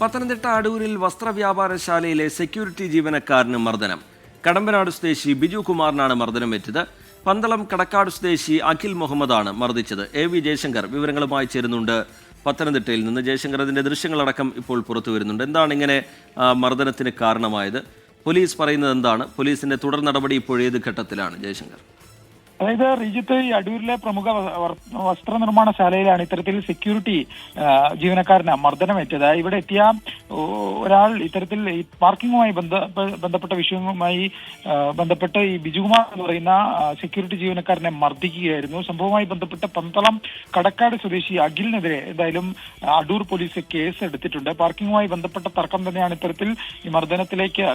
പത്തനംതിട്ട അടൂരിൽ വസ്ത്രവ്യാപാരശാലയിലെ സെക്യൂരിറ്റി ജീവനക്കാരന് മർദ്ദനം. കടമ്പനാട് സ്വദേശി ബിജു കുമാറിനാണ് മർദ്ദനമേറ്റത് പന്തളം കടക്കാട് സ്വദേശി അഖിൽ മുഹമ്മദാണ് മർദ്ദിച്ചത്. എ വി ജയശങ്കർ വിവരങ്ങളുമായി ചേരുന്നുണ്ട്. പത്തനംതിട്ടയിൽ നിന്ന് ജയശങ്കർ അതിന്റെ ദൃശ്യങ്ങളടക്കം ഇപ്പോൾ പുറത്തു വരുന്നുണ്ട്. എന്താണ് ഇങ്ങനെ മർദ്ദനത്തിന് കാരണമായത്? പോലീസ് പറയുന്നത് എന്താണ്? പോലീസിന്റെ തുടർ നടപടി ഇപ്പോൾ ഏത് ഘട്ടത്തിലാണ്? ജയശങ്കർ. അതായത് റിജിത്ത് ഈ അടൂരിലെ പ്രമുഖ വസ്ത്ര നിർമ്മാണ ശാലയിലാണ് ഇത്തരത്തിൽ സെക്യൂരിറ്റി ജീവനക്കാരനെ മർദ്ദനമേറ്റത്. ഇവിടെ എത്തിയ ഒരാൾ ഇത്തരത്തിൽ ഈ പാർക്കിങ്ങുമായി ബന്ധപ്പെട്ട വിഷയവുമായി ബന്ധപ്പെട്ട് ഈ ബിജുകുമാർ എന്ന് പറയുന്ന സെക്യൂരിറ്റി ജീവനക്കാരനെ മർദ്ദിക്കുകയായിരുന്നു. സംഭവവുമായി ബന്ധപ്പെട്ട് പന്തളം കടക്കാട് സ്വദേശി അഖിലിനെതിരെ എന്തായാലും അടൂർ പോലീസ് കേസ് എടുത്തിട്ടുണ്ട് പാർക്കിങ്ങുമായി ബന്ധപ്പെട്ട തർക്കം തന്നെയാണ് ഇത്തരത്തിൽ ഈ മർദ്ദനത്തിലേക്ക്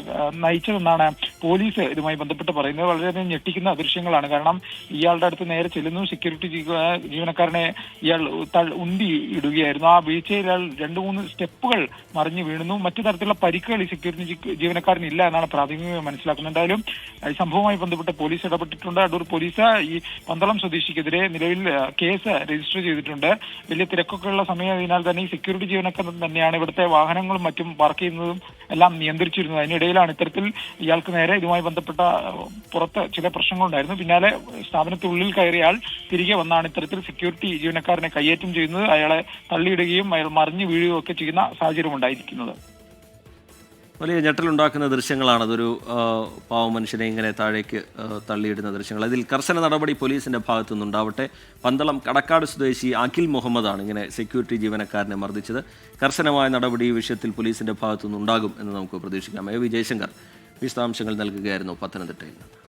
നയിച്ചതെന്നാണ് പോലീസ് ഇതുമായി ബന്ധപ്പെട്ട് പറയുന്നത് വളരെയധികം ഞെട്ടിക്കുന്ന ദൃശ്യങ്ങളാണ്. കാരണം ഇയാളുടെ അടുത്ത് നേരെ ചെല്ലുന്നു സെക്യൂരിറ്റി ജീവ- ജീവനക്കാരനെ ഇയാൾ ഉണ്ടി ഇടുകയായിരുന്നു. ആ വീഴ്ചയിൽ ഇയാൾ രണ്ടു മൂന്ന് സ്റ്റെപ്പുകൾ മറിഞ്ഞു വീണുന്നു മറ്റു തരത്തിലുള്ള പരിക്കുകൾ ഈ സെക്യൂരിറ്റി ജി- ജീവനക്കാരന് ഇല്ല എന്നാണ് പ്രാഥമികമായി മനസ്സിലാക്കുന്നത്. എന്തായാലും ഈ സംഭവവുമായി ബന്ധപ്പെട്ട് പോലീസ് ഇടപെട്ടിട്ടുണ്ട്. അടൂർ പോലീസ് ഈ പന്തളം സ്വദേശിക്കെതിരെ നിലവിൽ കേസ് രജിസ്റ്റർ ചെയ്തിട്ടുണ്ട്. വലിയ തിരക്കൊക്കെയുള്ള സമയം അതിനാൽ തന്നെ ഈ സെക്യൂരിറ്റി ജീവനക്കാരൻ തന്നെയാണ് ഇവിടുത്തെ വാഹനങ്ങളും മറ്റും വർക്ക് ചെയ്യുന്നതും എല്ലാം നിയന്ത്രിച്ചിരുന്നത്. അതിനിടയിലാണ് ഇത്തരത്തിൽ ഇയാൾക്ക് നേരെ ഇതുമായി ബന്ധപ്പെട്ട പുറത്ത് ചില പ്രശ്നങ്ങളുണ്ടായിരുന്നു. പിന്നാലെ സ്ഥാപനത്തിനുള്ളിൽ കയറിയ ആൾ തിരികെ വന്നാണ് ഇത്തരത്തിൽ സെക്യൂരിറ്റി ജീവനക്കാരനെ കയ്യേറ്റം ചെയ്യുന്നത്. അയാളെ തള്ളിയിടുകയും അയാൾ മറിഞ്ഞു വീഴുകയും ഒക്കെ ചെയ്യുന്ന സാഹചര്യം ഉണ്ടായിരിക്കുന്നത്. വലിയ ഞെട്ടലുണ്ടാക്കുന്ന ദൃശ്യങ്ങളാണ് അതൊരു പാവ മനുഷ്യനെ ഇങ്ങനെ താഴേക്ക് തള്ളിയിടുന്ന ദൃശ്യങ്ങൾ. അതിൽ കർശന നടപടി പോലീസിന്റെ ഭാഗത്തു നിന്നുണ്ടാവട്ടെ. പന്തളം കടക്കാട് സ്വദേശി അഖിൽ മുഹമ്മദാണ് ഇങ്ങനെ സെക്യൂരിറ്റി ജീവനക്കാരനെ മർദ്ദിച്ചത്. കർശനമായ നടപടി ഈ വിഷയത്തിൽ പോലീസിന്റെ ഭാഗത്തു നിന്നുണ്ടാകും എന്ന് നമുക്ക് പ്രതീക്ഷിക്കാം. എ വി ജയശങ്കർ വിശദാംശങ്ങൾ നൽകുകയായിരുന്നു പത്തനംതിട്ടയിൽ നിന്ന്.